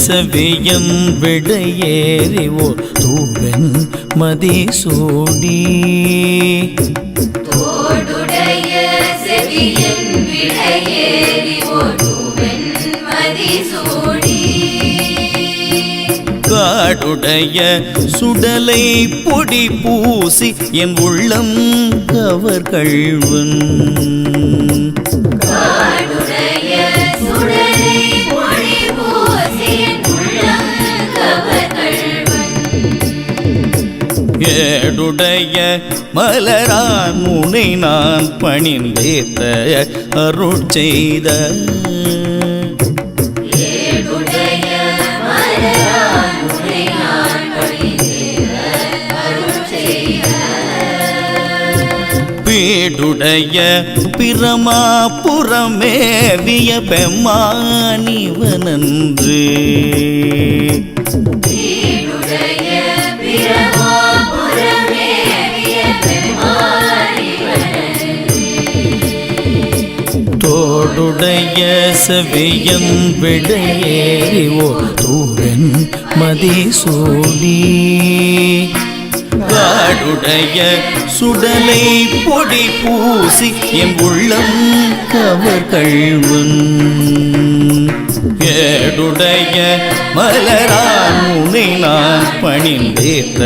செவியன் விடையேறி ஓர் தூவன் ஒருவன் மதிசூடி காடுடைய சுடலை பொடி பூசி என் உள்ளம் கவர் கள்வன் ஏடுடைய மலரான் முனை நான் பணிந்தேத்த அருள் செய்த. பீடுடைய பிரமாபுரமேவிய பெம்மானிவனன்று தோடுடைய செவியன் விடையேறி ஓ தூவன் மதிசூடி காடுடைய சுடலை பொடி பூசி என் உள்ளம் கவர் கள்வன் ஏடுடைய மலரான் உனை நான் பணிந்தேத்த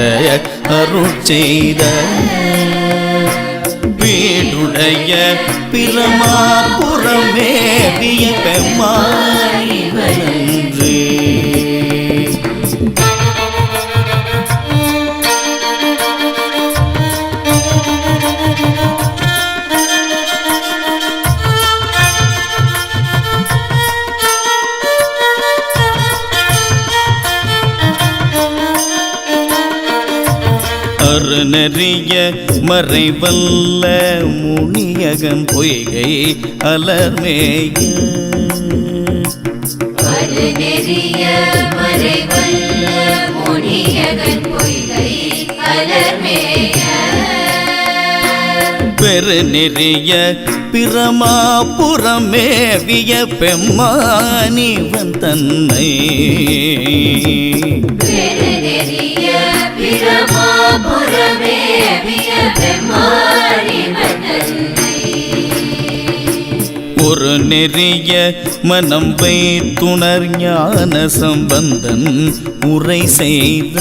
அருள் செய்த வீடுடைய பிரமாபுரமேவிய பெம்மானிவனன்று அருணறிய மறைவல்ல முனியகன் பொய்கை அலர்மேய. பெருநெறிய பிரமாபுரமேவிய பெம்மானிவன் தன்னை. பெரு ஒரு நெறிய மனம் வைத்துணர் ஞான சம்பந்தன் உரை செய்த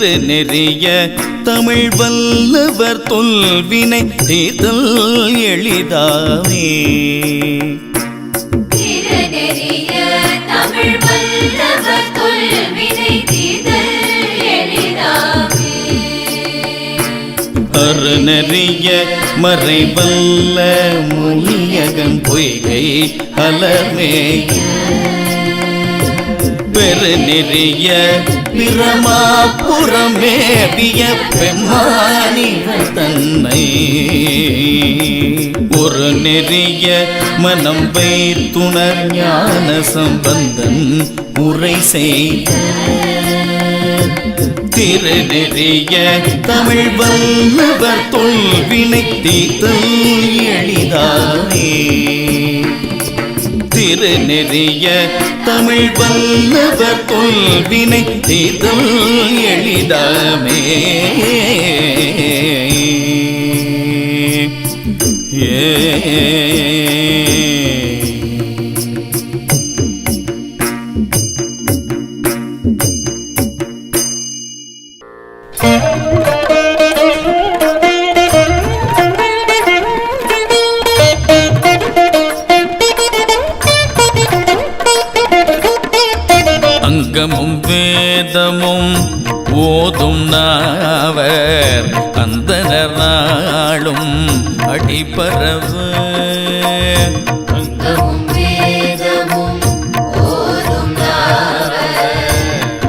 திருநெறிய தமிழ் வல்லவர் தொல்வினை தீர்த்தல் எளிதாவே அருணறிய மறைவல்ல முனியகன் பொய்கை அலர்மேய பெருநெறிய பிரமாபுரமேவிய பெம்மானிகள் தன்னை. ஒரு நெறிய மனம் வைத்துணர் ஞான சம்பந்தன் உரை செய்த திருநெறிய தமிழ் வல்லவர் தொல்வினை தீர்த்தல் எளிதானே. திரு நெறிய தமிழ் வல்லவர் கொள்வினை தீர்தல் எளிதாமே. ஏ அடிபரவ அங்கமும் வேதமும் ஓதும் நாவர்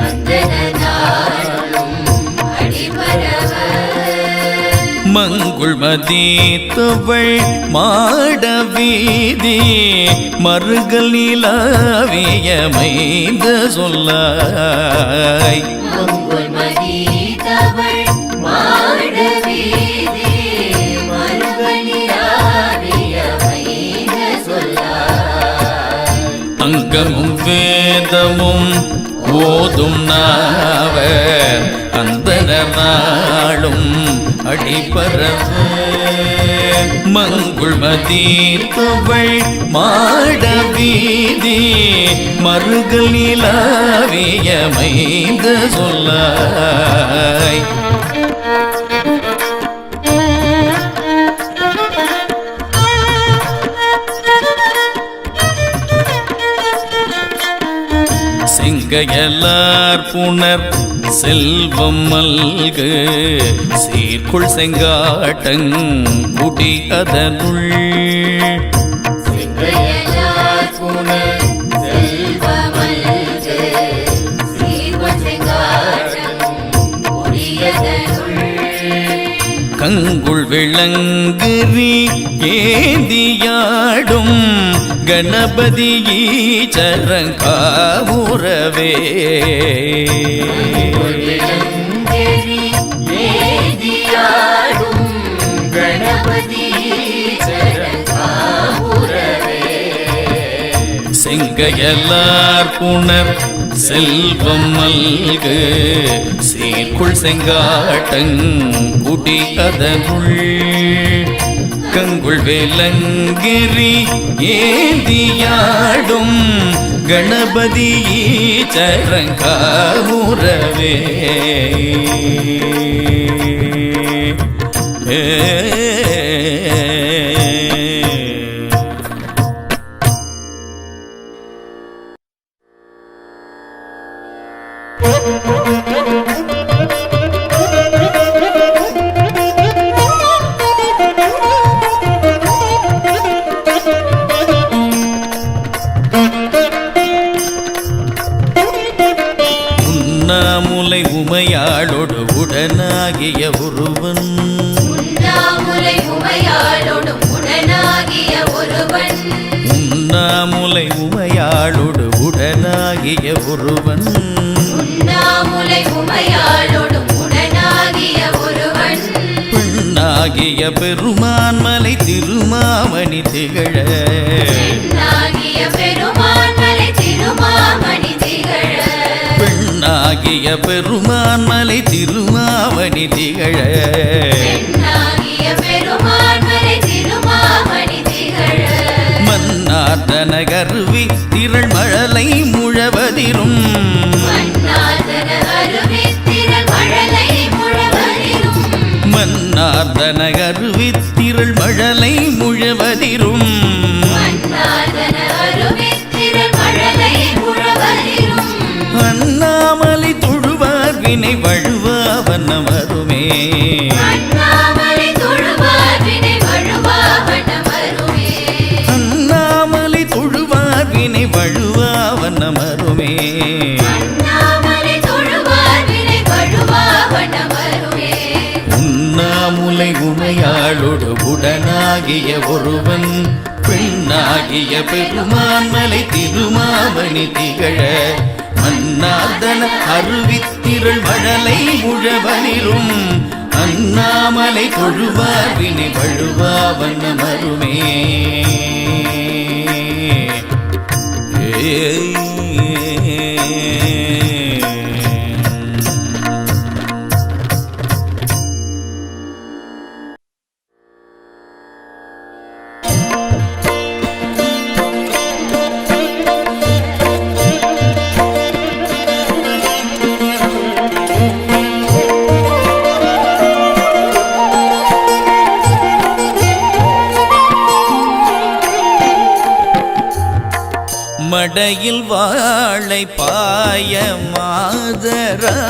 அந்தண நாளும் அடிபரவ மங்குள் மதித்தவள் மாட வீதி மறுகள் நிலாவிய மைந்த சொல்லாய். அங்கமும் வேதமும் ஓதும் நாவர். அந்தனர் நாளும் அடிபரவ. மங்குள் மதீர்த்தவள் மாட வீதி. மறுகளிலாவியமைந்த சொல்லாய். செங்கையலார் புனர் செல்வம் மல்கு சீர்குள் செங்காட்டங் குடி அதனுள். கங்குள் விளங்குறி ஏந்தியாடும் கணபதி ஈச்சரங்காவுறவே விளங்கெறி செங்கையலார் புனர் செல்வம் மல்கு சீர்குள் செங்காட்டங் குடி அதனுள். கங்குள் வேலங்கிரி ஏந்தியாடும் கணபதி சரங்காமுறவே ஏ உண்ணாமுலை உமையாளோடு உடனாகிய ஒருவன். உண்ணாமுலை உமையாளோடும் உடனாகிய ஒருவன். உண்ணாமுலை உமையாளோடு உடனாகிய ஒருவன். உண்ணாமுலை உமையாளோடும் உடனாகிய ஒருவன். பெண்ணாகிய பெருமான் மலை திருமாமணி திகழ பெருமான் மலை திருமாமணி திகழ. மன்னார்தன கருவி திரள் மழலை முழவதிரும். மன்னார்தன கருவி வருமே அண்ணாமலை தொழுவார் வினை வழுவாவன வருமே உண்ணாமுலை உமையாளோடு உடனாகிய ஒருவன் பெண்ணாகிய பெருமான் மலை திருமாவணி திகழ அன்னாதன அருவித்திரள் மழலை முழவனிலும் அண்ணாமலை கொழுவார் வினை வழுவா வண்ண மருமே ஏ மடையில் வாழை பாய மாதரார்.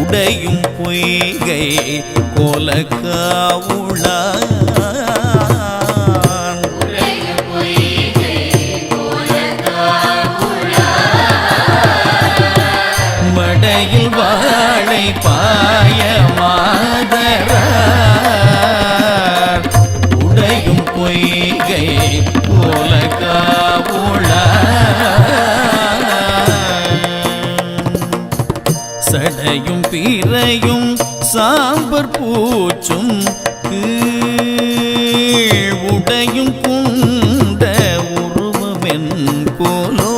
உடையும் பொய்கை கோலக்காவுளார் பிறையும் சாம்பர் பூச்சும் உடையும் குண்ட உருவமென் கோலோ.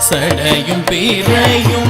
சடையும் பிறையும்